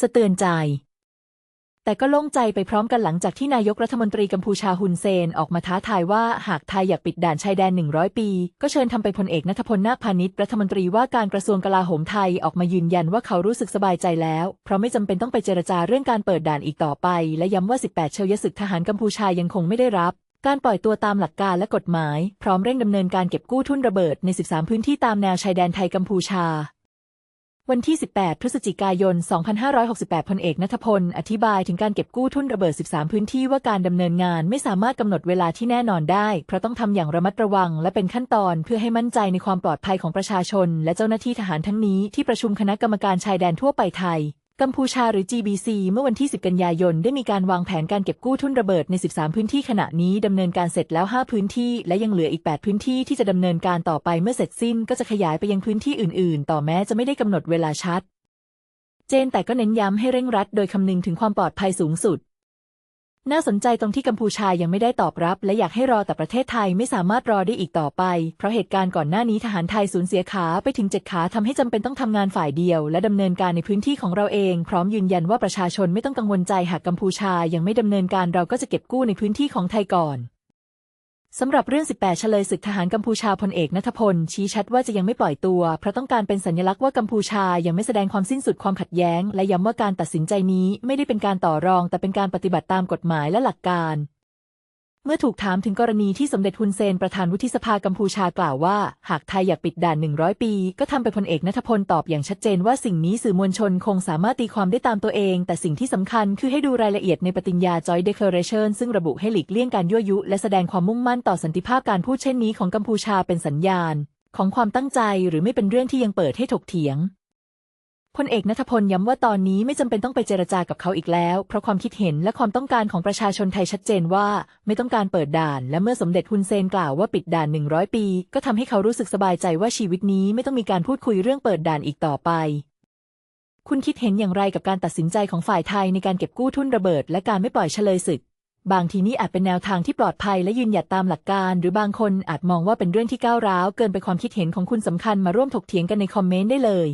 สะเตือนใจ แต่ก็โล่งใจไปพร้อมกันหลังจากที่นายกรัฐมนตรีกัมพูชาฮุนเซนออกมาท้าทายว่าหากไทยอยากปิดด่านชายแดน 100 ปี ก็เชิญทำไปพลเอกนัทพลนาคพาณิชย์รัฐมนตรีว่าการกระทรวงกลาโหมไทยออกมายืนยันว่าเขารู้สึกสบายใจแล้ว เพราะไม่จำเป็นต้องไปเจรจาเรื่องการเปิดด่านอีกต่อไป และย้ำว่า 18 เชลยศึกทหารกัมพูชายังคงไม่ได้รับการปล่อยตัวตามหลักการและกฎหมาย พร้อมเร่งดำเนินการเก็บกู้ทุนระเบิดใน 13 พื้นที่ตามแนวชายแดนไทยกัมพูชา วันที่ 18 พฤศจิกายน 2568 พลเอกนัทพล อธิบายถึงการเก็บกู้ทุนระเบิด 13 พื้นที่ว่าการดำเนินงานไม่สามารถกำหนดเวลาที่แน่นอนได้ เพราะต้องทำอย่างระมัดระวัง และเป็นขั้นตอนเพื่อให้มั่นใจในความปลอดภัยของประชาชน และเจ้าหน้าที่ทหารทั้งนี้ที่ประชุมคณะกรรมการชายแดนทั่วไปไทย กัมพูชาหรือ GBC เมื่อวันที่ 10 กันยายน ได้มีการวางแผนการเก็บกู้ทุ่นระเบิดใน 13 พื้นที่ขณะนี้ดำเนินการเสร็จแล้ว 5 พื้นที่ และยังเหลืออีก 8 พื้นที่ที่จะดำเนินการต่อไปเมื่อเสร็จสิ้น ก็จะขยายไปยังพื้นที่อื่น ๆ ต่อแม้จะไม่ได้กำหนดเวลาชัด เจนแต่ก็เน้นย้ำให้เร่งรัด โดยคำนึงถึงความปลอดภัยสูงสุด น่าสนใจตรงที่กัมพูชายังไม่ได้ตอบรับ และอยากให้รอแต่ประเทศไทยไม่สามารถรอได้อีกต่อไป เพราะเหตุการณ์ก่อนหน้านี้ทหารไทยสูญเสียขาไปถึงเจ็ดขาทำให้จำเป็นต้องทำงานฝ่ายเดียว และดำเนินการในพื้นที่ของเราเอง พร้อมยืนยันว่าประชาชนไม่ต้องกังวลใจหากกัมพูชายังไม่ดำเนินการเราก็จะเก็บกู้ในพื้นที่ของไทยก่อน สำหรับเรื่อง 18 เฉลยศึกทหารกัมพูชาพลเอกนัทพล ชี้ชัดว่าจะยังไม่ปล่อยตัว เพราะต้องการเป็นสัญลักษณ์ว่ากัมพูชายังไม่แสดงความสิ้นสุดความขัดแย้ง และย้ำว่าการตัดสินใจนี้ไม่ได้เป็นการต่อรอง แต่เป็นการปฏิบัติตามกฎหมายและหลักการ เมื่อถูกถามถึงกรณีที่สมเด็จฮุนเซนประธานวุฒิสภากัมพูชากล่าวว่า หากไทยอยากปิดด่าน 100 ปี ก็ทำไปพลเอกนัทพลตอบอย่างชัดเจนว่าสิ่งนี้สื่อมวลชนคงสามารถตีความได้ตามตัวเอง แต่สิ่งที่สำคัญคือให้ดูรายละเอียดในปฏิญญา Joint Declaration ซึ่งระบุให้หลีกเลี่ยงการยั่วยุ และแสดงความมุ่งมั่นต่อสันติภาพการพูดเช่นนี้ของกัมพูชาเป็นสัญญาณ ของความตั้งใจหรือไม่เป็นเรื่องที่ยังเปิดให้ถกเถียง พลเอกนัทพลย้ำว่าตอนนี้ไม่จำเป็นต้องไปเจรจากับเขาอีกแล้ว เพราะความคิดเห็นและความต้องการของประชาชนไทยชัดเจนว่าไม่ต้องการเปิดด่าน และเมื่อสมเด็จฮุนเซนกล่าวว่าปิดด่าน 100 ปี ก็ทำให้เขารู้สึกสบายใจว่าชีวิตนี้ไม่ต้องมีการพูดคุยเรื่องเปิดด่านอีกต่อไป คุณคิดเห็นอย่างไรกับการตัดสินใจของฝ่ายไทยในการเก็บกู้ทุนระเบิด และการไม่ปล่อยเฉลยศึก บางทีนี้อาจเป็นแนวทางที่ปลอดภัยและยืนหยัดตามหลักการ หรือบางคนอาจมองว่าเป็นเรื่องที่ก้าวร้าวเกินไปความคิดเห็นของคุณสำคัญมาร่วมถกเถียงกันในคอมเมนต์ได้เลย